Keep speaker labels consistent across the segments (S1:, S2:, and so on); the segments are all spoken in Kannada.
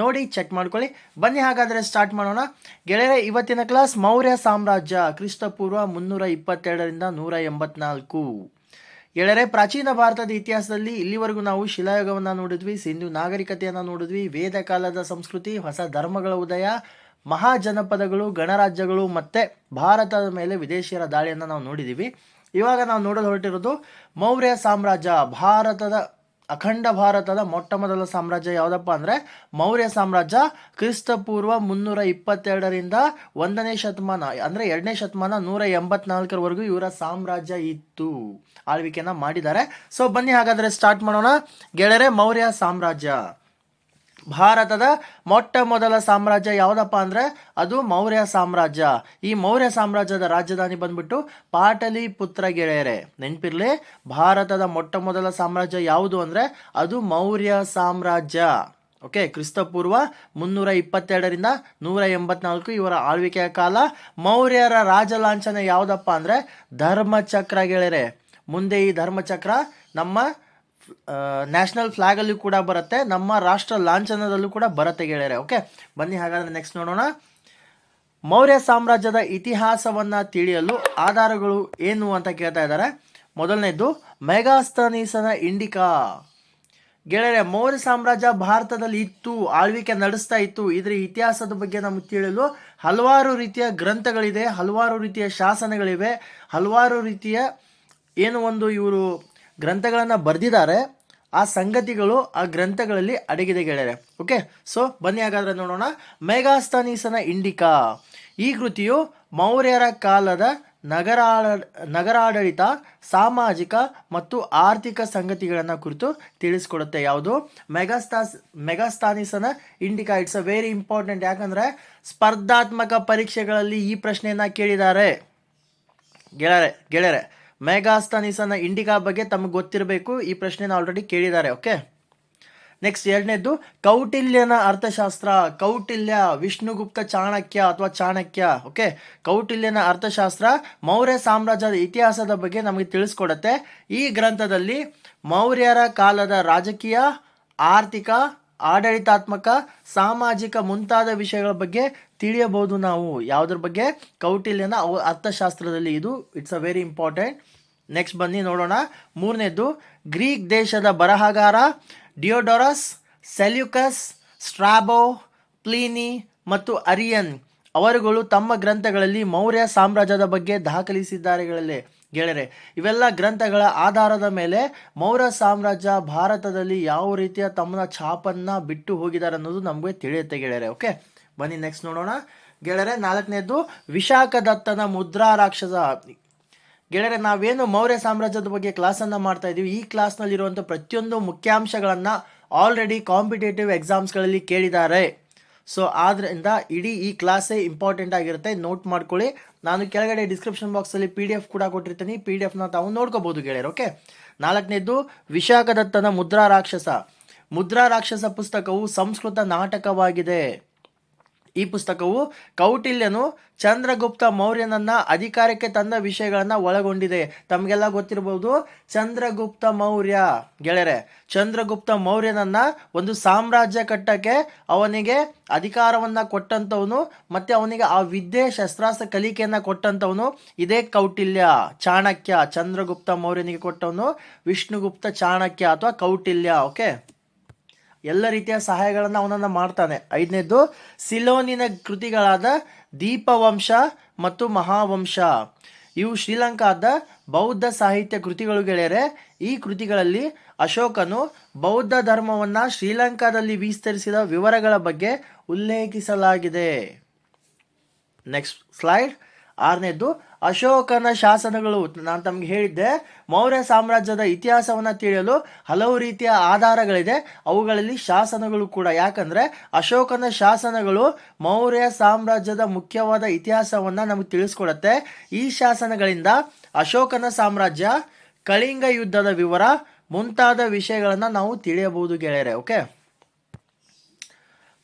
S1: ನೋಡಿ ಚೆಕ್ ಮಾಡ್ಕೊಳ್ಳಿ. ಬನ್ನಿ, ಹಾಗಾದರೆ ಸ್ಟಾರ್ಟ್ ಮಾಡೋಣ. ಗೆಳೆಯರೆ, ಇವತ್ತಿನ ಕ್ಲಾಸ್ ಮೌರ್ಯ ಸಾಮ್ರಾಜ್ಯ, ಕ್ರಿಸ್ತಪೂರ್ವ ಮುನ್ನೂರ ಇಪ್ಪತ್ತೆರಡರಿಂದ ನೂರ ಎಂಬತ್ನಾಲ್ಕು ಗೆಳೆಯರೆ, ಪ್ರಾಚೀನ ಭಾರತದ ಇತಿಹಾಸದಲ್ಲಿ ಇಲ್ಲಿವರೆಗೂ ನಾವು ಶಿಲಾಯುಗವನ್ನು ನೋಡಿದ್ವಿ, ಸಿಂಧು ನಾಗರಿಕತೆಯನ್ನು ನೋಡಿದ್ವಿ, ವೇದ ಕಾಲದ ಸಂಸ್ಕೃತಿ, ಹೊಸ ಧರ್ಮಗಳ ಉದಯ, ಮಹಾಜನಪದಗಳು, ಗಣರಾಜ್ಯಗಳು ಮತ್ತು ಭಾರತದ ಮೇಲೆ ವಿದೇಶಿಯರ ದಾಳಿಯನ್ನು ನಾವು ನೋಡಿದ್ದೀವಿ ಇವಾಗ ನಾವು ನೋಡಲು ಹೊರಟಿರೋದು ಮೌರ್ಯ ಸಾಮ್ರಾಜ್ಯ, ಭಾರತದ ಅಖಂಡ ಭಾರತದ ಮೊಟ್ಟ ಮೊದಲ ಸಾಮ್ರಾಜ್ಯ ಯಾವುದಪ್ಪ ಅಂದರೆ ಮೌರ್ಯ ಸಾಮ್ರಾಜ್ಯ ಕ್ರಿಸ್ತಪೂರ್ವ ಮುನ್ನೂರ ಇಪ್ಪತ್ತೆರಡರಿಂದ ಒಂದನೇ ಶತಮಾನ, ಅಂದರೆ ಎರಡನೇ ಶತಮಾನ ನೂರ ಎಂಬತ್ನಾಲ್ಕರವರೆಗೂ ಇವರ ಸಾಮ್ರಾಜ್ಯ ಇತ್ತು. ಆಳ್ವಿಕೆನ ಮಾಡಿದ್ದಾರೆ. ಸೊ ಬನ್ನಿ ಹಾಗಾದರೆ ಸ್ಟಾರ್ಟ್ ಮಾಡೋಣ. ಗೆಳೆಯರೆ, ಮೌರ್ಯ ಸಾಮ್ರಾಜ್ಯ. ಭಾರತದ ಮೊಟ್ಟ ಮೊದಲ ಸಾಮ್ರಾಜ್ಯ ಯಾವುದಪ್ಪ ಅಂದರೆ ಅದು ಮೌರ್ಯ ಸಾಮ್ರಾಜ್ಯ. ಈ ಮೌರ್ಯ ಸಾಮ್ರಾಜ್ಯದ ರಾಜಧಾನಿ ಬಂದ್ಬಿಟ್ಟು ಪಾಟಲಿಪುತ್ರ ಗೆಳೆಯರೆ ನೆನಪಿರ್ಲಿ? ಭಾರತದ ಮೊಟ್ಟ ಮೊದಲ ಸಾಮ್ರಾಜ್ಯ ಯಾವುದು ಅಂದರೆ ಅದು ಮೌರ್ಯ ಸಾಮ್ರಾಜ್ಯ. ಓಕೆ, ಕ್ರಿಸ್ತಪೂರ್ವ ಮುನ್ನೂರ ಇಪ್ಪತ್ತೆರಡರಿಂದ ನೂರ ಎಂಬತ್ನಾಲ್ಕು ಇವರ ಆಳ್ವಿಕೆಯ ಕಾಲ. ಮೌರ್ಯರ ರಾಜಲಾಂಛನ ಯಾವುದಪ್ಪ ಅಂದರೆ ಧರ್ಮಚಕ್ರ ಗೆಳೆಯರೆ ಮುಂದೆ ಈ ಧರ್ಮಚಕ್ರ ನಮ್ಮ ನ್ಯಾಷನಲ್ ಅಲ್ಲಿ ಕೂಡ ಬರುತ್ತೆ. ನಮ್ಮ ರಾಷ್ಟ್ರ ಲಾಂಛನದಲ್ಲೂ ಕೂಡ ಬರುತ್ತೆ ಗೆಳೆಯರೆ ಓಕೆ ಬನ್ನಿ ಹಾಗಾದ್ರೆ ನೆಕ್ಸ್ಟ್ ನೋಡೋಣ. ಮೌರ್ಯ ಸಾಮ್ರಾಜ್ಯದ ಇತಿಹಾಸವನ್ನು ತಿಳಿಯಲು ಆಧಾರಗಳು ಏನು ಅಂತ ಕೇಳ್ತಾ ಇದ್ದಾರೆ. ಮೊದಲನೇದು, ಮೆಗಾಸ್ತನೀಸನ ಇಂಡಿಕಾ. ಗೆಳೆಯರೆ, ಮೌರ್ಯ ಸಾಮ್ರಾಜ್ಯ ಭಾರತದಲ್ಲಿ ಇತ್ತು, ಆಳ್ವಿಕೆ ನಡೆಸ್ತಾ ಇತ್ತು. ಇದರ ಇತಿಹಾಸದ ಬಗ್ಗೆ ನಮಗೆ ತಿಳಿಯಲು ಹಲವಾರು ರೀತಿಯ ಗ್ರಂಥಗಳಿದೆ, ಹಲವಾರು ರೀತಿಯ ಶಾಸನಗಳಿವೆ, ಹಲವಾರು ರೀತಿಯ ಏನು ಒಂದು ಇವರು ಗ್ರಂಥಗಳನ್ನು ಬರೆದಿದ್ದಾರೆ, ಆ ಸಂಗತಿಗಳು ಆ ಗ್ರಂಥಗಳಲ್ಲಿ ಅಡಗಿದೆ ಗೆಳೆಯರೆ. ಓಕೆ ಸೊ ಬನ್ನಿ ಹಾಗಾದರೆ ನೋಡೋಣ. ಮೇಘಾಸ್ತಾನೀಸನ ಇಂಡಿಕಾ. ಈ ಕೃತಿಯು ಮೌರ್ಯರ ಕಾಲದ ನಗರಾಡ ನಗರಾಡಳಿತ, ಸಾಮಾಜಿಕ ಮತ್ತು ಆರ್ಥಿಕ ಸಂಗತಿಗಳನ್ನು ಕುರಿತು ತಿಳಿಸ್ಕೊಡುತ್ತೆ. ಯಾವುದು? Megasthenes ಮೆಗಾಸ್ತಾನಿಸನ Indica. It's a very important ಯಾಕಂದರೆ ಸ್ಪರ್ಧಾತ್ಮಕ ಪರೀಕ್ಷೆಗಳಲ್ಲಿ ಈ ಪ್ರಶ್ನೆಯನ್ನು ಕೇಳಿದ್ದಾರೆ. ಗೆಳರೆ ಗೆಳೆಯರೆ ಮೆಗಾಸ್ತನಿಸನ ಇಂಡಿಗಾ ಬಗ್ಗೆ ತಮಗೆ ಗೊತ್ತಿರಬೇಕು, ಈ ಪ್ರಶ್ನೆನ ಆಲ್ರೆಡಿ ಕೇಳಿದ್ದಾರೆ ಓಕೆ ನೆಕ್ಸ್ಟ್ ಎರಡನೇದು ಕೌಟಿಲ್ಯನ ಅರ್ಥಶಾಸ್ತ್ರ, ಕೌಟಿಲ್ಯ ವಿಷ್ಣುಗುಪ್ತ ಚಾಣಕ್ಯ ಅಥವಾ ಚಾಣಕ್ಯ ಓಕೆ ಕೌಟಿಲ್ಯನ ಅರ್ಥಶಾಸ್ತ್ರ ಮೌರ್ಯ ಸಾಮ್ರಾಜ್ಯದ ಇತಿಹಾಸದ ಬಗ್ಗೆ ನಮಗೆ ತಿಳಿಸ್ಕೊಡತ್ತೆ. ಈ ಗ್ರಂಥದಲ್ಲಿ ಮೌರ್ಯರ ಕಾಲದ ರಾಜಕೀಯ, ಆರ್ಥಿಕ ಆಡಳಿತಾತ್ಮಕ, ಸಾಮಾಜಿಕ ಮುಂತಾದ ವಿಷಯಗಳ ಬಗ್ಗೆ ತಿಳಿಯಬಹುದು ನಾವು. ಯಾವುದ್ರ ಬಗ್ಗೆ? ಕೌಟಿಲ್ಯನ ಅರ್ಥಶಾಸ್ತ್ರದಲ್ಲಿ ಇದು. It's a very important next ಬನ್ನಿ, ನೋಡೋಣ. ಮೂರನೇದು ಗ್ರೀಕ್ ದೇಶದ ಬರಹಗಾರ ಡಿಯೋಡೊರಸ್, ಸೆಲ್ಯುಕಸ್, ಸ್ಟ್ರಾಬೋ, ಪ್ಲೀನಿ ಮತ್ತು ಅರಿಯನ್. ಅವರುಗಳು ತಮ್ಮ ಗ್ರಂಥಗಳಲ್ಲಿ ಮೌರ್ಯ ಸಾಮ್ರಾಜ್ಯದ ಬಗ್ಗೆ ದಾಖಲಿಸಿದ್ದಾರೆಗಳಲ್ಲಿ. ಗೆಳೆಯರೆ, ಇವೆಲ್ಲ ಗ್ರಂಥಗಳ ಆಧಾರದ ಮೇಲೆ ಮೌರ್ಯ ಸಾಮ್ರಾಜ್ಯ ಭಾರತದಲ್ಲಿ ಯಾವ ರೀತಿಯ ತಮ್ಮ ಛಾಪನ್ನ ಬಿಟ್ಟು ಹೋಗಿದ್ದಾರೆ ಅನ್ನೋದು ನಮಗೆ ತಿಳಿಯುತ್ತೆ ಗೆಳೆಯರೆ, ಓಕೆ? ಬನ್ನಿ ನೆಕ್ಸ್ಟ್ ನೋಡೋಣ. ಗೆಳೆಯರೆ, ನಾಲ್ಕನೇದು ವಿಶಾಖದತ್ತನ ಮುದ್ರಾ ರಾಕ್ಷಸ. ಗೆಳೆಯರೆ, ನಾವೇನು ಮೌರ್ಯ ಸಾಮ್ರಾಜ್ಯದ ಬಗ್ಗೆ ಕ್ಲಾಸನ್ನು ಮಾಡ್ತಾ ಇದ್ದೀವಿ ಈ ಕ್ಲಾಸ್ನಲ್ಲಿರುವಂಥ ಪ್ರತಿಯೊಂದು ಮುಖ್ಯಾಂಶಗಳನ್ನು ಆಲ್ರೆಡಿ ಕಾಂಪಿಟೇಟಿವ್ ಎಕ್ಸಾಮ್ಸ್ಗಳಲ್ಲಿ ಕೇಳಿದ್ದಾರೆ. ಸೊ ಆದ್ದರಿಂದ ಇಡೀ ಈ ಕ್ಲಾಸೇ ಇಂಪಾರ್ಟೆಂಟ್ ಆಗಿರುತ್ತೆ ನೋಟ್ ಮಾಡ್ಕೊಳ್ಳಿ. ನಾನು ಕೆಳಗಡೆ ಡಿಸ್ಕ್ರಿಪ್ಷನ್ ಬಾಕ್ಸಲ್ಲಿ ಪಿ ಡಿ ಎಫ್ ಕೂಡ ಕೊಟ್ಟಿರ್ತೀನಿ. ಪಿ ಡಿ ಎಫ್ನ ತಾವು ನೋಡ್ಕೋಬೋದು ಗೆಳೆಯರು ಓಕೆ ನಾಲ್ಕನೇದು ವಿಶಾಖದತ್ತನ ಮುದ್ರಾ ರಾಕ್ಷಸ. ಮುದ್ರಾ ರಾಕ್ಷಸ ಪುಸ್ತಕವು ಸಂಸ್ಕೃತ ನಾಟಕವಾಗಿದೆ. ಈ ಪುಸ್ತಕವು ಕೌಟಿಲ್ಯನು ಚಂದ್ರಗುಪ್ತ ಮೌರ್ಯನನ್ನ ಅಧಿಕಾರಕ್ಕೆ ತಂದ ವಿಷಯಗಳನ್ನ ಒಳಗೊಂಡಿದೆ. ತಮಗೆಲ್ಲ ಗೊತ್ತಿರಬಹುದು ಚಂದ್ರಗುಪ್ತ ಮೌರ್ಯ. ಗೆಳೆಯರೆ, ಚಂದ್ರಗುಪ್ತ ಮೌರ್ಯನನ್ನ ಒಂದು ಸಾಮ್ರಾಜ್ಯ ಕಟ್ಟಕ್ಕೆ ಅವನಿಗೆ ಅಧಿಕಾರವನ್ನ ಕೊಟ್ಟಂತವನು ಮತ್ತೆ ಅವನಿಗೆ ಆ ವಿದ್ಯೆ ಶಸ್ತ್ರಾಸ್ತ್ರ ಕಲಿಕೆಯನ್ನ ಕೊಟ್ಟಂತವನು ಇದೇ ಕೌಟಿಲ್ಯ. ಚಾಣಕ್ಯ, ಚಂದ್ರಗುಪ್ತ ಮೌರ್ಯನಿಗೆ ಕೊಟ್ಟವನು ವಿಷ್ಣುಗುಪ್ತ ಚಾಣಕ್ಯ ಅಥವಾ ಕೌಟಿಲ್ಯ. ಓಕೆ? ಎಲ್ಲ ರೀತಿಯ ಸಹಾಯಗಳನ್ನು ಅವನನ್ನು ಮಾಡ್ತಾನೆ. ಐದನೇದು ಸಿಲೋನಿನ ಕೃತಿಗಳಾದ ದೀಪವಂಶ ಮತ್ತು ಮಹಾವಂಶ. ಇವು ಶ್ರೀಲಂಕಾದ ಬೌದ್ಧ ಸಾಹಿತ್ಯ ಕೃತಿಗಳು ಗೆಳೆಯರೆ. ಈ ಕೃತಿಗಳಲ್ಲಿ ಅಶೋಕನು ಬೌದ್ಧ ಧರ್ಮವನ್ನು ಶ್ರೀಲಂಕಾದಲ್ಲಿ ವಿಸ್ತರಿಸಿದ ವಿವರಗಳ ಬಗ್ಗೆ ಉಲ್ಲೇಖಿಸಲಾಗಿದೆ. ನೆಕ್ಸ್ಟ್ ಸ್ಲೈಡ್ ಆರನೇದು ಅಶೋಕನ ಶಾಸನಗಳು. ನಾನು ತಮಗೆ ಹೇಳಿದ್ದೆ, ಮೌರ್ಯ ಸಾಮ್ರಾಜ್ಯದ ಇತಿಹಾಸವನ್ನ ತಿಳಿಯಲು ಹಲವು ರೀತಿಯ ಆಧಾರಗಳಿದೆ. ಅವುಗಳಲ್ಲಿ ಶಾಸನಗಳು ಕೂಡ. ಯಾಕಂದ್ರೆ, ಅಶೋಕನ ಶಾಸನಗಳು ಮೌರ್ಯ ಸಾಮ್ರಾಜ್ಯದ ಮುಖ್ಯವಾದ ಇತಿಹಾಸವನ್ನ ನಮಗೆ ತಿಳಿಸ್ಕೊಡತ್ತೆ. ಈ ಶಾಸನಗಳಿಂದ ಅಶೋಕನ ಸಾಮ್ರಾಜ್ಯ, ಕಳಿಂಗ ಯುದ್ಧದ ವಿವರ ಮುಂತಾದ ವಿಷಯಗಳನ್ನು ನಾವು ತಿಳಿಯಬಹುದು ಗೆಳೆಯರೆ, ಓಕೆ?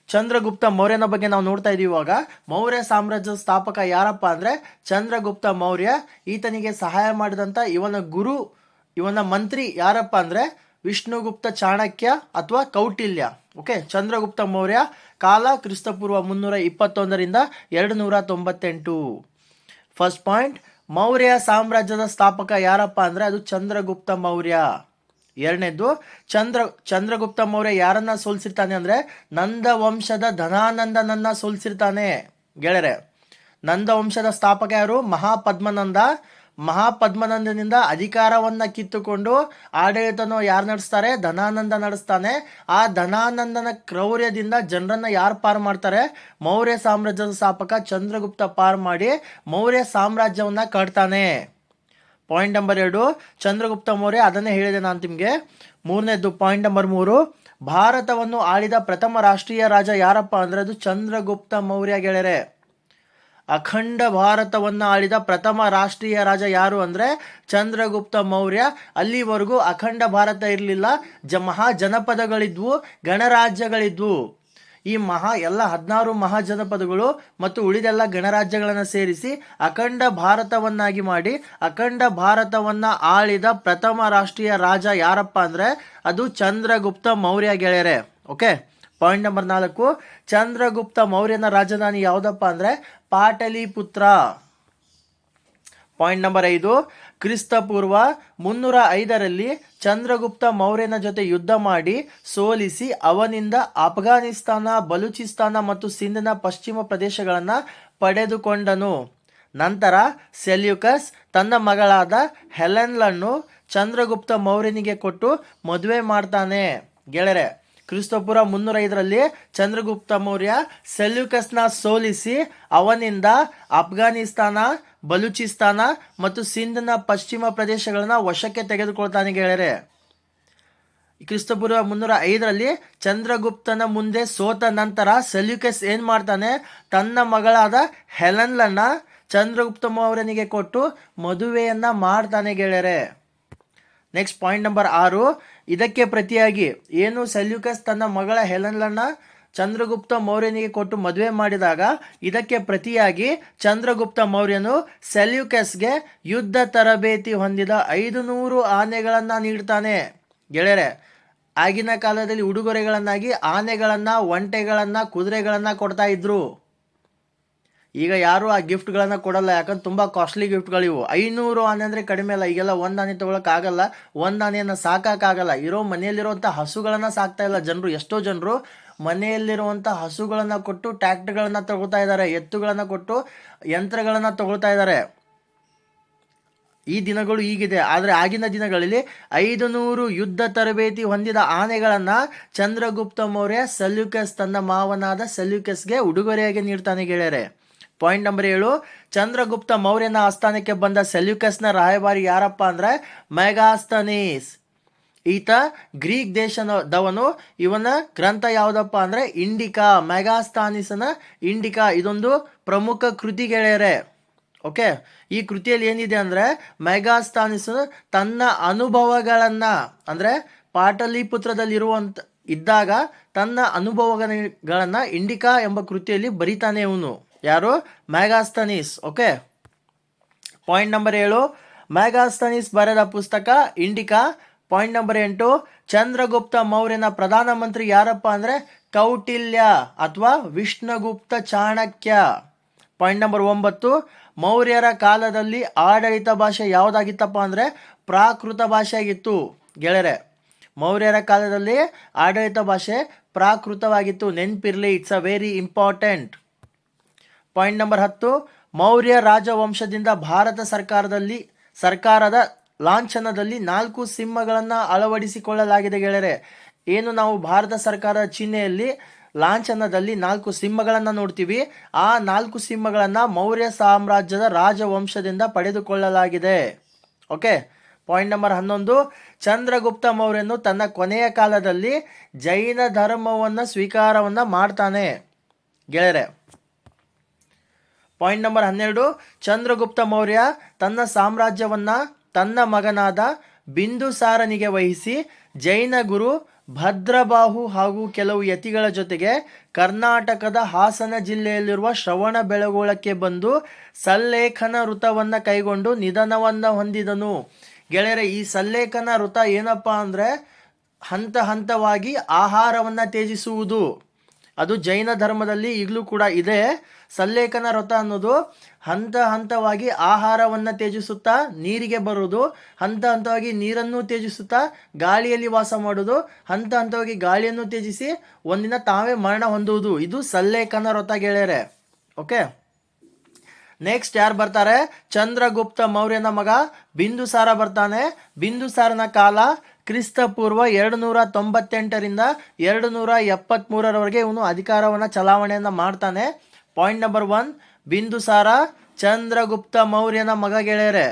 S1: ಚಂದ್ರಗುಪ್ತ ಮೌರ್ಯನ ಬಗ್ಗೆ ನಾವು ನೋಡ್ತಾ ಇದೀವಿ ಇವಾಗ. ಮೌರ್ಯ ಸಾಮ್ರಾಜ್ಯದ ಸ್ಥಾಪಕ ಯಾರಪ್ಪ ಅಂದ್ರೆ ಚಂದ್ರಗುಪ್ತ ಮೌರ್ಯ. ಈತನಿಗೆ ಸಹಾಯ ಮಾಡಿದಂತ ಇವನ ಗುರು, ಇವನ ಮಂತ್ರಿ ಯಾರಪ್ಪ ಅಂದ್ರೆ ವಿಷ್ಣುಗುಪ್ತ ಚಾಣಕ್ಯ ಅಥವಾ ಕೌಟಿಲ್ಯ. ಓಕೆ, ಚಂದ್ರಗುಪ್ತ ಮೌರ್ಯ, ಕಾಲ ಕ್ರಿಸ್ತಪೂರ್ವ ಮುನ್ನೂರ ಇಪ್ಪತ್ತೊಂದರಿಂದ ಎರಡು ನೂರ ತೊಂಬತ್ತೆಂಟು. ಫಸ್ಟ್ ಪಾಯಿಂಟ್ ಮೌರ್ಯ ಸಾಮ್ರಾಜ್ಯದ ಸ್ಥಾಪಕ ಯಾರಪ್ಪ ಅಂದ್ರೆ ಅದು ಚಂದ್ರಗುಪ್ತ ಮೌರ್ಯ. ಎರಡನೇದು ಚಂದ್ರ ಚಂದ್ರಗುಪ್ತ ಮೌರ್ಯ ಯಾರನ್ನ ಸೋಲಿಸಿರ್ತಾನೆ ಅಂದ್ರೆ ನಂದ ವಂಶದ ಧನಾನಂದನನ್ನ ಸೋಲಿಸಿರ್ತಾನೆ. ಗೆಳರೆ ನಂದ ವಂಶದ ಸ್ಥಾಪಕ ಯಾರು? ಮಹಾಪದ್ಮನಂದ. ಮಹಾಪದ್ಮನಂದನಿಂದ ಅಧಿಕಾರವನ್ನ ಕಿತ್ತುಕೊಂಡು ಆಡಳಿತನ ಯಾರು ನಡೆಸ್ತಾರೆ? ಧನಾನಂದ ನಡೆಸ್ತಾನೆ. ಆ ಧನಾನಂದನ ಕ್ರೌರ್ಯದಿಂದ ಜನರನ್ನ ಯಾರು ಪಾರು ಮಾಡ್ತಾರೆ? ಮೌರ್ಯ ಸಾಮ್ರಾಜ್ಯದ ಸ್ಥಾಪಕ ಚಂದ್ರಗುಪ್ತ ಪಾರು ಮಾಡಿ ಮೌರ್ಯ ಸಾಮ್ರಾಜ್ಯವನ್ನ ಕಟ್ತಾನೆ. ಪಾಯಿಂಟ್ ನಂಬರ್ ಎರಡು, ಚಂದ್ರಗುಪ್ತ ಮೌರ್ಯ, ಅದನ್ನೇ ಹೇಳಿದೆ ನಾನು ನಿಮಗೆ ಮೂರನೇದು ಪಾಯಿಂಟ್ ನಂಬರ್ ಮೂರು, ಭಾರತವನ್ನು ಆಳಿದ ಪ್ರಥಮ ರಾಷ್ಟ್ರೀಯ ರಾಜ ಯಾರಪ್ಪ ಅಂದರೆ ಅದು ಚಂದ್ರಗುಪ್ತ ಮೌರ್ಯ ಗೆಳೆರೆ ಅಖಂಡ ಭಾರತವನ್ನು ಆಳಿದ ಪ್ರಥಮ ರಾಷ್ಟ್ರೀಯ ರಾಜ ಯಾರು ಅಂದರೆ ಚಂದ್ರಗುಪ್ತ ಮೌರ್ಯ. ಅಲ್ಲಿವರೆಗೂ ಅಖಂಡ ಭಾರತ ಇರಲಿಲ್ಲ. ಜ ಮಹಾ ಜನಪದಗಳಿದ್ವು, ಗಣರಾಜ್ಯಗಳಿದ್ವು. ಈ ಮಹಾ ಎಲ್ಲ ಹದಿನಾರು ಮಹಾಜನಪದಗಳು ಮತ್ತು ಉಳಿದೆಲ್ಲ ಗಣರಾಜ್ಯಗಳನ್ನು ಸೇರಿಸಿ ಅಖಂಡ ಭಾರತವನ್ನಾಗಿ ಮಾಡಿ ಅಖಂಡ ಭಾರತವನ್ನ ಆಳಿದ ಪ್ರಥಮ ರಾಷ್ಟ್ರೀಯ ರಾಜ ಯಾರಪ್ಪ ಅಂದರೆ ಅದು ಚಂದ್ರಗುಪ್ತ ಮೌರ್ಯ ಗೆಳೆಯರೆ. ಓಕೆ ಪಾಯಿಂಟ್ ನಂಬರ್ ನಾಲ್ಕು. ಚಂದ್ರಗುಪ್ತ ಮೌರ್ಯನ ರಾಜಧಾನಿ ಯಾವುದಪ್ಪ ಅಂದರೆ ಪಾಟಲಿಪುತ್ರ. ಪಾಯಿಂಟ್ ನಂಬರ್ ಐದು, ಕ್ರಿಸ್ತಪೂರ್ವ ಮುನ್ನೂರ ಐದರಲ್ಲಿ ಚಂದ್ರಗುಪ್ತ ಮೌರ್ಯನ ಜೊತೆ ಯುದ್ಧ ಮಾಡಿ ಸೋಲಿಸಿ ಅವನಿಂದ ಅಫ್ಘಾನಿಸ್ತಾನ ಬಲೂಚಿಸ್ತಾನ ಮತ್ತು ಸಿಂಧ್ನ ಪಶ್ಚಿಮ ಪ್ರದೇಶಗಳನ್ನು ಪಡೆದುಕೊಂಡನು. ನಂತರ ಸೆಲ್ಯುಕಸ್ ತನ್ನ ಮಗಳಾದ ಹೆಲೆನ್ಲನ್ನು ಚಂದ್ರಗುಪ್ತ ಮೌರ್ಯನಿಗೆ ಕೊಟ್ಟು ಮದುವೆ ಮಾಡ್ತಾನೆ. ಗೆಳೆರೆ ಕ್ರಿಸ್ತಪುರ ಮುನ್ನೂರ ಐದರಲ್ಲಿ ಚಂದ್ರಗುಪ್ತ ಮೌರ್ಯ ಸೆಲ್ಯುಕಸ್ನ ಸೋಲಿಸಿ ಅವನಿಂದ ಅಫ್ಘಾನಿಸ್ತಾನ ಬಲೂಚಿಸ್ತಾನ ಮತ್ತು ಸಿಂಧ್ನ ಪಶ್ಚಿಮ ಪ್ರದೇಶಗಳನ್ನು ವಶಕ್ಕೆ ತೆಗೆದುಕೊಳ್ತಾನೆ ಗೆಳೆಯರೆ ಕ್ರಿಸ್ತಪೂರ್ವ ಮುನ್ನೂರ ಐದರಲ್ಲಿ ಚಂದ್ರಗುಪ್ತನ ಮುಂದೆ ಸೋತ ನಂತರ ಸೆಲ್ಯುಕಸ್ ಏನು ಮಾಡ್ತಾನೆ? ತನ್ನ ಮಗಳಾದ ಹೆಲನ್ಲನ್ನ ಚಂದ್ರಗುಪ್ತ ಮೌರ್ಯನಿಗೆ ಕೊಟ್ಟು ಮದುವೆಯನ್ನ ಮಾಡ್ತಾನೆ ಗೆಳೆಯರೆ ನೆಕ್ಸ್ಟ್ ಪಾಯಿಂಟ್ ನಂಬರ್ ಆರು. ಇದಕ್ಕೆ ಪ್ರತಿಯಾಗಿ ಏನು ಸೆಲ್ಯುಕಸ್ ತನ್ನ ಮಗಳ ಹೆಲನ್ಲನ್ನ ಚಂದ್ರಗುಪ್ತ ಮೌರ್ಯನಿಗೆ ಕೊಟ್ಟು ಮದುವೆ ಮಾಡಿದಾಗ ಇದಕ್ಕೆ ಪ್ರತಿಯಾಗಿ ಚಂದ್ರಗುಪ್ತ ಮೌರ್ಯನು ಸೆಲ್ಯುಕಸ್ಗೆ ಯುದ್ಧ ತರಬೇತಿ ಹೊಂದಿದ ಐದು ನೂರು ಆನೆಗಳನ್ನು ನೀಡ್ತಾನೆ. ಗೆಳೆಯರೆ, ಆಗಿನ ಕಾಲದಲ್ಲಿ ಉಡುಗೊರೆಗಳನ್ನಾಗಿ ಆನೆಗಳನ್ನು, ಒಂಟೆಗಳನ್ನು, ಕುದುರೆಗಳನ್ನು ಕೊಡ್ತಾ ಇದ್ರು. ಈಗ ಯಾರು ಆ ಗಿಫ್ಟ್ಗಳನ್ನು ಕೊಡಲ್ಲ, ಯಾಕಂದ್ರೆ ತುಂಬ ಕಾಸ್ಟ್ಲಿ ಗಿಫ್ಟ್ಗಳಿವು ಐನೂರು ಆನೆ ಅಂದರೆ ಕಡಿಮೆ ಅಲ್ಲ, ಈಗೆಲ್ಲ ಒಂದು ಆನೆ ತೊಗೊಳಕ್ಕಾಗಲ್ಲ, ಒಂದು ಆನೆಯನ್ನು ಸಾಕಾಗಲ್ಲ ಇರೋ ಮನೆಯಲ್ಲಿರುವಂಥ ಹಸುಗಳನ್ನು ಸಾಕ್ತಾ ಇಲ್ಲ ಜನರು, ಎಷ್ಟೋ ಜನರು ಮನೆಯಲ್ಲಿರುವಂತ ಹಸುಗಳನ್ನು ಕೊಟ್ಟು ಟ್ಯಾಕ್ಟರ್ಗಳನ್ನು ತಗೊಳ್ತಾ ಇದ್ದಾರೆ, ಎತ್ತುಗಳನ್ನು ಕೊಟ್ಟು ಯಂತ್ರಗಳನ್ನು ತಗೊಳ್ತಾ ಇದ್ದಾರೆ. ಈ ದಿನಗಳು ಈಗಿದೆ ಆದರೆ ಆಗಿನ ದಿನಗಳಲ್ಲಿ ಐದು ನೂರು ಯುದ್ಧ ತರಬೇತಿ ಹೊಂದಿದ ಆನೆಗಳನ್ನು ಚಂದ್ರಗುಪ್ತ ಮೌರ್ಯ ಸಲ್ಯುಕಸ್ ತನ್ನ ಮಾವನಾದ ಸೆಲ್ಯುಕಸ್ಗೆ ಉಡುಗೊರೆಯಾಗಿ ನೀಡ್ತಾನೆ ಗೆಳೆಯರೆ. ಪಾಯಿಂಟ್ ನಂಬರ್ ಏಳು, ಚಂದ್ರಗುಪ್ತ ಮೌರ್ಯನ ಆಸ್ಥಾನಕ್ಕೆ ಬಂದ ಸೆಲ್ಯುಕಸ್ನ ರಾಯಭಾರಿ ಯಾರಪ್ಪ ಅಂದ್ರೆ ಮೆಗಾಸ್ತನೀಸ್ ಈತ ಗ್ರೀಕ್ ದೇಶದವನು ಇವನ ಗ್ರಂಥ ಯಾವುದಪ್ಪ ಅಂದ್ರೆ ಇಂಡಿಕಾ, ಮೆಗಾಸ್ತಾನಿಸನ ಇಂಡಿಕಾ. ಇದೊಂದು ಪ್ರಮುಖ ಕೃತಿ ಗೆಳೆಯರೆ ಓಕೆ? ಈ ಕೃತಿಯಲ್ಲಿ ಏನಿದೆ ಅಂದ್ರೆ ಮೆಗಾಸ್ತಾನಿಸ್ ತನ್ನ ಅನುಭವಗಳನ್ನ ಅಂದ್ರೆ ಪಾಟಲಿಪುತ್ರದಲ್ಲಿರುವಂತ ಇದ್ದಾಗ ತನ್ನ ಅನುಭವಗಳನ್ನ ಇಂಡಿಕಾ ಎಂಬ ಕೃತಿಯಲ್ಲಿ ಬರಿತಾನೆ ಇವನು. ಯಾರು? ಮ್ಯಾಗಾಸ್ತನೀಸ್ ಓಕೆ? ಪಾಯಿಂಟ್ ನಂಬರ್ ಏಳು. ಮ್ಯಾಗಾಸ್ತನೀಸ್ ಬರೆದ ಪುಸ್ತಕ ಇಂಡಿಕಾ ಪಾಯಿಂಟ್ ನಂಬರ್ ಎಂಟು, ಚಂದ್ರಗುಪ್ತ ಮೌರ್ಯನ ಪ್ರಧಾನಮಂತ್ರಿ ಯಾರಪ್ಪ ಅಂದರೆ? ಕೌಟಿಲ್ಯ ಅಥವಾ ವಿಷ್ಣುಗುಪ್ತ ಚಾಣಕ್ಯ. ಪಾಯಿಂಟ್ ನಂಬರ್ ಒಂಬತ್ತು, ಮೌರ್ಯರ ಕಾಲದಲ್ಲಿ ಆಡಳಿತ ಭಾಷೆ ಯಾವುದಾಗಿತ್ತಪ್ಪ ಅಂದರೆ? ಪ್ರಾಕೃತ ಭಾಷೆ ಆಗಿತ್ತು ಮೌರ್ಯರ ಕಾಲದಲ್ಲಿ ಆಡಳಿತ ಭಾಷೆ ಪ್ರಾಕೃತವಾಗಿತ್ತು. ನೆನ್ಪಿರ್ಲಿ it's a very important point number ಹತ್ತು, ಮೌರ್ಯ ರಾಜವಂಶದಿಂದ ಭಾರತ ಸರ್ಕಾರದಲ್ಲಿ, ಸರ್ಕಾರದ ಲಾಂಛನದಲ್ಲಿ ನಾಲ್ಕು ಸಿಂಹಗಳನ್ನು ಅಳವಡಿಸಿಕೊಳ್ಳಲಾಗಿದೆ ಗೆಳೆಯರೆ. ಏನು ನಾವು ಭಾರತ ಸರ್ಕಾರದ ಚಿಹ್ನೆಯಲ್ಲಿ ಲಾಂಛನದಲ್ಲಿ ನಾಲ್ಕು ಸಿಂಹಗಳನ್ನು ನೋಡ್ತೀವಿ. ಆ ನಾಲ್ಕು ಸಿಂಹಗಳನ್ನು ಮೌರ್ಯ ಸಾಮ್ರಾಜ್ಯದ ರಾಜವಂಶದಿಂದ ಪಡೆದುಕೊಳ್ಳಲಾಗಿದೆ. ಓಕೆ? ಪಾಯಿಂಟ್ ನಂಬರ್ ಹನ್ನೊಂದು. ಚಂದ್ರಗುಪ್ತ ಮೌರ್ಯನು ತನ್ನ ಕೊನೆಯ ಕಾಲದಲ್ಲಿ ಜೈನ ಧರ್ಮವನ್ನು ಸ್ವೀಕಾರವನ್ನು ಮಾಡ್ತಾನೆ ಗೆಳೆಯರೆ. ಪಾಯಿಂಟ್ ನಂಬರ್ ಹನ್ನೆರಡು. ಚಂದ್ರಗುಪ್ತ ಮೌರ್ಯ ತನ್ನ ಸಾಮ್ರಾಜ್ಯವನ್ನ ತನ್ನ ಮಗನಾದ ಬಿಂದುಸಾರನಿಗೆ ವಹಿಸಿ ಜೈನ ಗುರು ಭದ್ರಬಾಹು ಹಾಗೂ ಕೆಲವು ಯತಿಗಳ ಜೊತೆಗೆ ಕರ್ನಾಟಕದ ಹಾಸನ ಜಿಲ್ಲೆಯಲ್ಲಿರುವ ಶ್ರವಣ ಬೆಳಗೊಳಕ್ಕೆ ಬಂದು ಸಲ್ಲೇಖನ ವೃತವನ್ನು ಕೈಗೊಂಡು ನಿಧನವನ್ನು ಹೊಂದಿದನು. ಗೆಳೆಯರೆ, ಈ ಸಲ್ಲೇಖನ ವೃತ ಏನಪ್ಪಾ ಅಂದರೆ ಹಂತ ಹಂತವಾಗಿ ಆಹಾರವನ್ನು ತ್ಯಜಿಸುವುದು. ಅದು ಜೈನ ಧರ್ಮದಲ್ಲಿ ಈಗಲೂ ಕೂಡ ಇದೆ. ಸಲ್ಲೇಖನ ವ್ರತ ಅನ್ನೋದು ಹಂತ ಹಂತವಾಗಿ ಆಹಾರವನ್ನು ತ್ಯಜಿಸುತ್ತಾ ನೀರಿಗೆ ಬರುವುದು. ಹಂತ ಹಂತವಾಗಿ ನೀರನ್ನು ತ್ಯಜಿಸುತ್ತಾ ಗಾಳಿಯಲ್ಲಿ ವಾಸ ಮಾಡುವುದು. ಹಂತ ಹಂತವಾಗಿ ಗಾಳಿಯನ್ನು ತ್ಯಜಿಸಿ ಒಂದಿನ ತಾವೇ ಮರಣ ಹೊಂದುವುದು. ಇದು ಸಲ್ಲೇಖನ ವ್ರತ ಗೆಳೆಯರೆ. ಓಕೆ? ನೆಕ್ಸ್ಟ್ ಯಾರು ಬರ್ತಾರೆ? ಚಂದ್ರಗುಪ್ತ ಮೌರ್ಯನ ಮಗ. ಬಿಂದುಸಾರ ಬರ್ತಾನೆ. ಬಿಂದುಸಾರನ ಕಾಲ ಕ್ರಿಸ್ತ ಪೂರ್ವ ಎರಡು ನೂರ ತೊಂಬತ್ತೆಂಟರಿಂದ ಎರಡು ನೂರ ಎಪ್ಪತ್ತ್ಮೂರರವರೆಗೆ ಇವನು ಅಧಿಕಾರವನ್ನು ಚಲಾವಣೆಯನ್ನು ಮಾಡ್ತಾನೆ. Point number one Bindusara Chandragupta ಮೌರ್ಯನ ಮಗ ಗೆಳೆಯರೆ.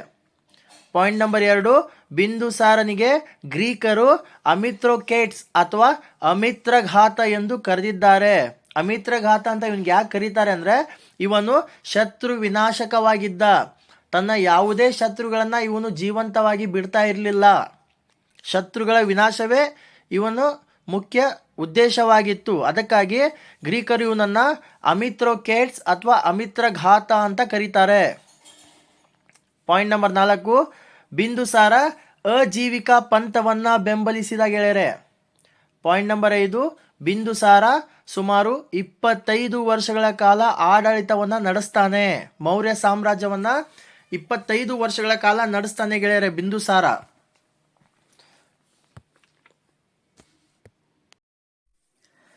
S1: ಪಾಯಿಂಟ್ ನಂಬರ್ ಎರಡು ಬಿಂದುಸಾರನಿಗೆ ಗ್ರೀಕರು ಅಮಿತ್ರೋಕೇಟ್ಸ್ ಅಥವಾ ಅಮಿತ್ರಘಾತ ಎಂದು ಕರೆದಿದ್ದಾರೆ. ಅಮಿತ್ರಘಾತ ಅಂತ ಇವನ್ಗೆ ಯಾಕೆ ಕರೀತಾರೆ ಅಂದರೆ, ಇವನು ಶತ್ರು ವಿನಾಶಕವಾಗಿದ್ದ. ತನ್ನ ಯಾವುದೇ ಶತ್ರುಗಳನ್ನು ಇವನು ಜೀವಂತವಾಗಿ ಬಿಡ್ತಾ ಇರಲಿಲ್ಲ. ಶತ್ರುಗಳ ವಿನಾಶವೇ ಇವನು ಮುಖ್ಯ ಉದ್ದೇಶವಾಗಿತ್ತು. ಅದಕ್ಕಾಗಿ ಗ್ರೀಕರು ಇವನನ್ನು ಅಮಿತ್ರೋಕೇಟ್ಸ್ ಅಥವಾ ಅಮಿತ್ರಘಾತ ಅಂತ ಕರೀತಾರೆ. ಪಾಯಿಂಟ್ ನಂಬರ್ ನಾಲ್ಕು, ಬಿಂದುಸಾರ ಅಜೀವಿಕ ಪಂಥವನ್ನು ಬೆಂಬಲಿಸಿದ ಗೆಳೆಯರೆ. ಪಾಯಿಂಟ್ ನಂಬರ್ ಐದು, ಬಿಂದುಸಾರ ಸುಮಾರು ಇಪ್ಪತ್ತೈದು ವರ್ಷಗಳ ಕಾಲ ಆಡಳಿತವನ್ನು ನಡೆಸ್ತಾನೆ. ಮೌರ್ಯ ಸಾಮ್ರಾಜ್ಯವನ್ನು ಇಪ್ಪತ್ತೈದು ವರ್ಷಗಳ ಕಾಲ ನಡೆಸ್ತಾನೆ ಗೆಳೆಯರೆ ಬಿಂದುಸಾರ.